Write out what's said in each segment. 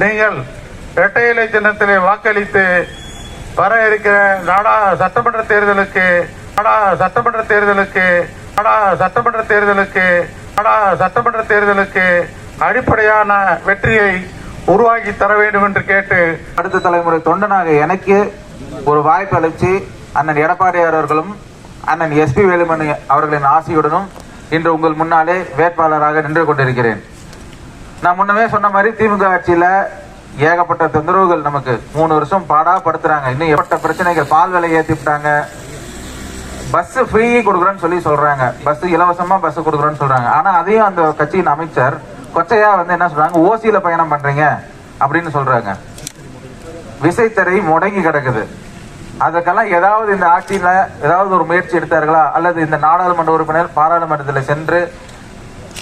நீங்கள் இரட்டை இலை சின்னத்திலே வாக்களித்து வர இருக்கிற நாடா சட்டமன்ற தேர்தலுக்கு நாடா சட்டமன்ற தேர்தலுக்கு நாடா சட்டமன்ற தேர்தலுக்கு நாடா சட்டமன்ற தேர்தலுக்கு அடிப்படையான வெற்றியை உருவாக்கி தர வேண்டும் என்று கேட்டு அடுத்த தலைமுறை தொண்டனாக எனக்கு ஒரு வாய்ப்பு அளித்து அண்ணன் எடப்பாடியார் அவர்களும் அண்ணன் எஸ்பி வேலுமணி அவர்களின் ஆசையுடனும் இன்று உங்கள் முன்னாலே வேட்பாளராக நின்று கொண்டிருக்கிறேன். நான் முன்னமே சொன்ன மாதிரி திமுக ஆட்சியில ஏகப்பட்ட தொந்தரவுகள் நமக்கு. மூணு வருஷம் பாடா படுத்துறாங்க இன்னும் ஏற்பட்ட பிரச்சனைகள். பால் விலை ஏற்றி விட்டாங்க. பஸ் ஃப்ரீ கொடுக்குறேன்னு சொல்லி சொல்றாங்க. பஸ் இலவசமா பஸ் கொடுக்குறேன்னு சொல்றாங்க. ஆனா அதையும் அந்த கட்சியின் அமைச்சர் கொச்சையா வந்து என்ன சொல்றாங்க? ஓசியில பயணம் பண்றீங்க அப்படின்னு சொல்றாங்க. விசைத்தறை முடங்கி கிடக்குது. அதற்கெல்லாம் ஏதாவது இந்த ஆட்சியில ஏதாவது ஒரு முயற்சி எடுத்தார்களா? அல்லது இந்த நாடாளுமன்ற உறுப்பினர் பாராளுமன்றத்தில் சென்று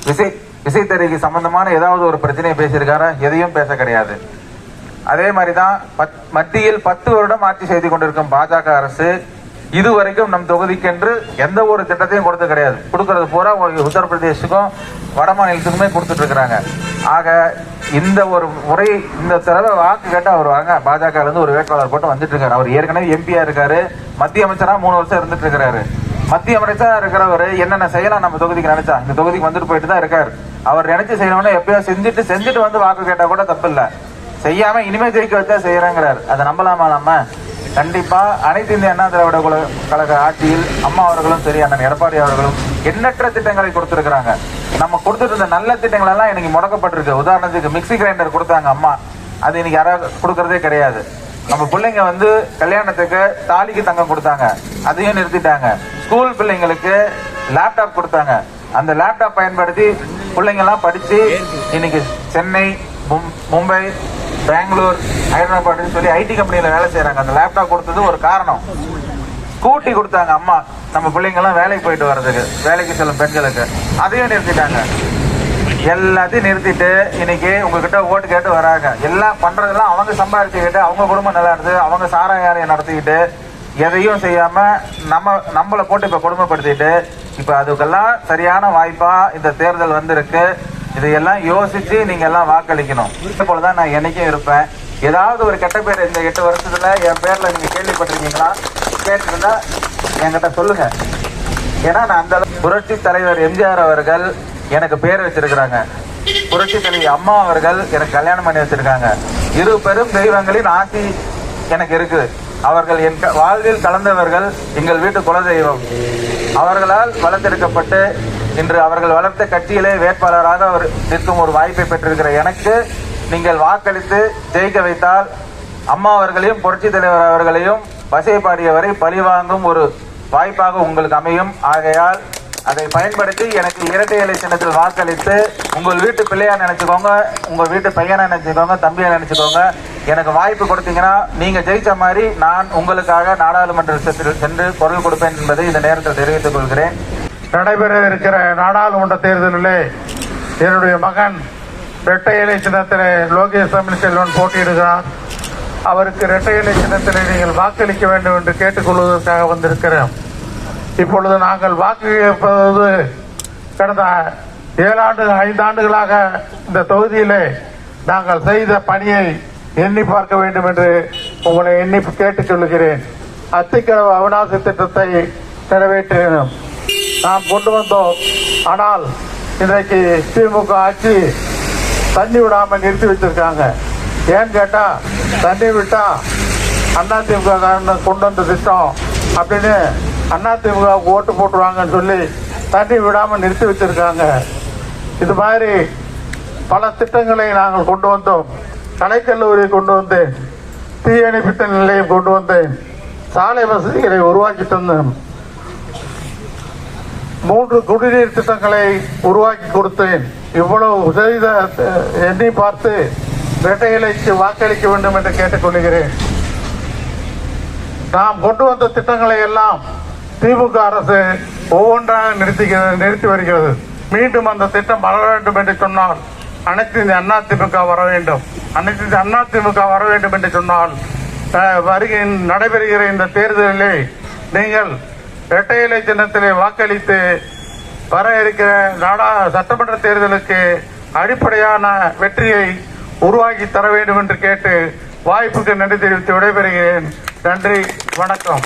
விசை விசைத்தறிக்கு சம்பந்தமான ஏதாவது ஒரு பிரச்சனையை பேசியிருக்காரா? எதையும் பேச கிடையாது. அதே மாதிரிதான் பத்- மத்தியில் பத்து வருடம் ஆட்சி செய்து கொண்டிருக்கும் பாஜக அரசு இதுவரைக்கும் நம் தொகுதிக்கென்று எந்த ஒரு திட்டத்தையும் கொடுத்து கிடையாது. கொடுக்கறது பூரா உத்தரப்பிரதேசுக்கும் வட மாநிலத்துக்குமே கொடுத்துட்டு இருக்கிறாங்க ஆக இந்த ஒரு முறை இந்த தடவை வாக்கு கேட்டால் அவர் வாங்க. பாஜக இருந்து ஒரு வேட்பாளர் போட்டு வந்துட்டு இருக்காரு அவர் ஏற்கனவே எம்பியா இருக்காரு. மத்திய அமைச்சராக மூணு வருஷம் இருந்துட்டு இருக்கிறாரு மத்திய அமைச்சரா இருக்கிறவர் என்னென்ன செய்யலாம் நம்ம தொகுதிக்கு நினைச்சா? இந்த தொகுதிக்கு வந்துட்டு போயிட்டு தான் இருக்காரு. அவர் நினைச்சு செய்யணும்னா எப்பயோ செஞ்சுட்டு செஞ்சுட்டு வந்து வாக்கு கேட்டா கூட தப்பு இல்ல செய்யாம இனிமே ஜெயிக்க வச்சா செய்யறாங்கிறார். அதை நம்பலாமா நம்ம? கண்டிப்பா. அனைத்து இந்திய அண்ணா திராவிட கழக ஆட்சியில் அம்மா அவர்களும் சரி அண்ணன் எடப்பாடி அவர்களும் எண்ணற்ற திட்டங்களை கொடுத்திருக்கிறாங்க. நம்ம கொடுத்துட்டு இருந்த நல்ல திட்டங்கள் எல்லாம் இன்னைக்கு முடக்கப்பட்டிருக்கு. உதாரணத்துக்கு மிக்ஸி கிரைண்டர் கொடுத்தாங்க அம்மா. அது இன்னைக்கு யாராவது கொடுக்கறதே கிடையாது. நம்ம பிள்ளைங்க வந்து கல்யாணத்துக்கு தாலிக்கு தங்கம் கொடுத்தாங்க. அதையும் நிறுத்திட்டாங்க. ஸ்கூல் பிள்ளைங்களுக்கு லேப்டாப் கொடுத்தாங்க. அந்த லேப்டாப் பயன்படுத்தி பிள்ளைங்கள்லாம் படித்து இன்னைக்கு சென்னை மும்- மும்பை பெங்களூர் ஹைதராபாத்னு சொல்லி ஐடி கம்பெனியில் வேலை செய்கிறாங்க அந்த லேப்டாப் கொடுத்தது ஒரு காரணம். ஸ்கூட்டி கொடுத்தாங்க அம்மா. நம்ம பிள்ளைங்கள்லாம் வேலைக்கு போயிட்டு வர்றதுக்கு வேலைக்கு செல்லும் பெண்களுக்கு. அதையும் நிறுத்திட்டாங்க. எல்லாத்தையும் நிறுத்திட்டு இன்னைக்கு உங்ககிட்ட ஓட்டு கேட்டு வராங்க. எல்லாம் பண்றதெல்லாம் அவங்க சம்பாதிச்சுக்கிட்டு அவங்க குடும்பம் நல்லா இருந்து அவங்க சாராயாரையை நடத்திக்கிட்டு எதையும் செய்யாம நம்ம நம்மளை போட்டு இப்ப கொடுமைப்படுத்திட்டு இப்ப அதுக்கெல்லாம் சரியான வாய்ப்பா இந்த தேர்தல் வந்திருக்கு. இதையெல்லாம் யோசிச்சு நீங்க எல்லாம் வாக்களிக்கணும். இதே போலதான் நான் என்னைக்கும் இருப்பேன். ஏதாவது ஒரு கெட்ட பேர் இந்த எட்டு வருஷத்துல என் பேர்ல நீங்க கேள்விப்பட்டிருக்கீங்களா? கேட்டிருந்தா என்கிட்ட சொல்லுங்க. ஏன்னா நான் அந்த புரட்சி தலைவர் எம்ஜிஆர் அவர்கள் எனக்கு பேர் வச்சிருக்கிறாங்க. புரட்சி தலைவி அம்மா அவர்கள் எனக்கு கல்யாணம் பண்ணி வச்சிருக்காங்க. இரு பெரும் தெய்வங்களின் ஆசி எனக்கு இருக்குது. அவர்கள் என் க- வாழ்வில் கலந்தவர்கள் எங்கள் வீட்டு குலதெய்வம். அவர்களால் வளர்த்தெடுக்கப்பட்டு இன்று அவர்கள் வளர்த்த கட்சியிலே வேட்பாளராக ஒரு நிற்கும் ஒரு வாய்ப்பை பெற்றிருக்கிற எனக்கு நீங்கள் வாக்களித்து ஜெயிக்க வைத்தால் அம்மா அவர்களையும் புரட்சி தலைவர் அவர்களையும் பசை பாடியவரை பழிவாங்கும் ஒரு வாய்ப்பாக உங்களுக்கு அமையும். ஆகையால் அதை பயன்படுத்தி எனக்கு இரட்டை இலை சின்னத்தில் வாக்களித்து உங்கள் வீட்டு பிள்ளையா நினைச்சுக்கோங்க உங்கள் வீட்டு பையனை நினைச்சுக்கோங்க தம்பியா நினைச்சுக்கோங்க எனக்கு வாய்ப்பு கொடுத்தீங்கன்னா நீங்க ஜெயிச்ச மாதிரி நான் உங்களுக்காக நாடாளுமன்றத்தில் சென்று குரல் கொடுப்பேன் என்பதை இந்த நேரத்தில் தெரிவித்துக் கொள்கிறேன். நடைபெற இருக்கிற நாடாளுமன்ற தேர்தலிலே என்னுடைய மகன் இரட்டை இலை சின்னத்தில் லோகேஷ் தமிழ்செல்வன் போட்டியிடுகிறார். அவருக்கு இரட்டை இலை சின்னத்தில் நீங்கள் வாக்களிக்க வேண்டும் என்று கேட்டுக்கொள்வதற்காக வந்திருக்கிறோம் இப்பொழுது நாங்கள் வாக்கு கேட்பது கடந்த ஏழாண்டு ஐந்தாண்டுகளாக இந்த தொகுதியிலே நாங்கள் செய்த பணியை எண்ணி பார்க்க வேண்டும் என்று உங்களை எண்ணி கேட்டுச் சொல்லுகிறேன். அத்திக்கடவு அவிநாசி திட்டத்தை நிறைவேற்றினோம். நாம் கொண்டு வந்தோம். ஆனால் இன்றைக்கு திமுக ஆட்சி தண்ணி விடாம நிறுத்தி வச்சிருக்காங்க ஏன்னு கேட்டா தண்ணி விட்டா அண்ணா திமுக கொண்டு வந்த திட்டம் அப்படின்னு அண்ணா திமுக ஓட்டு போட்டுருவாங்கன்னு சொல்லி தண்ணி விடாம நிறுத்தி வச்சிருக்காங்க இது மாதிரி பல திட்டங்களை நாங்கள் கொண்டு வந்தோம். கலைக்கல்லூரி கொண்டு வந்து தீயணைப்பிட்ட நிலையம் கொண்டு வந்து சாலை வசதிகளை உருவாக்கி தந்தேன் மூன்று குடிநீர் திட்டங்களை உருவாக்கி கொடுத்தேன். இவ்வளவு உதவித எண்ணி பார்த்து வேட்டைகளை வாக்களிக்க வேண்டும் என்று கேட்டுக்கொள்கிறேன். நாம் கொண்டு வந்த திட்டங்களை எல்லாம் திமுக அரசு ஒவ்வொன்றாக நிறுத்தி நிறுத்தி வருகிறது. மீண்டும் அந்த திட்டம் வர வேண்டும் என்று சொன்னால் அனைத்து இந்த அண்ணா திமுக வர வேண்டும். அனைத்து அதிமுக வர வேண்டும் என்று சொன்னால் வருகை நடைபெறுகிற இந்த தேர்தலிலே நீங்கள் இரட்டை இலை சின்னத்திலே வாக்களித்து வர இருக்கிற நாடா சட்டமன்ற தேர்தலுக்கு அடிப்படையான வெற்றியை உருவாக்கி தர வேண்டும் என்று கேட்டு வாய்ப்புக்கு நன்றி தெரிவித்து விடைபெறுகிறேன். நன்றி வணக்கம்.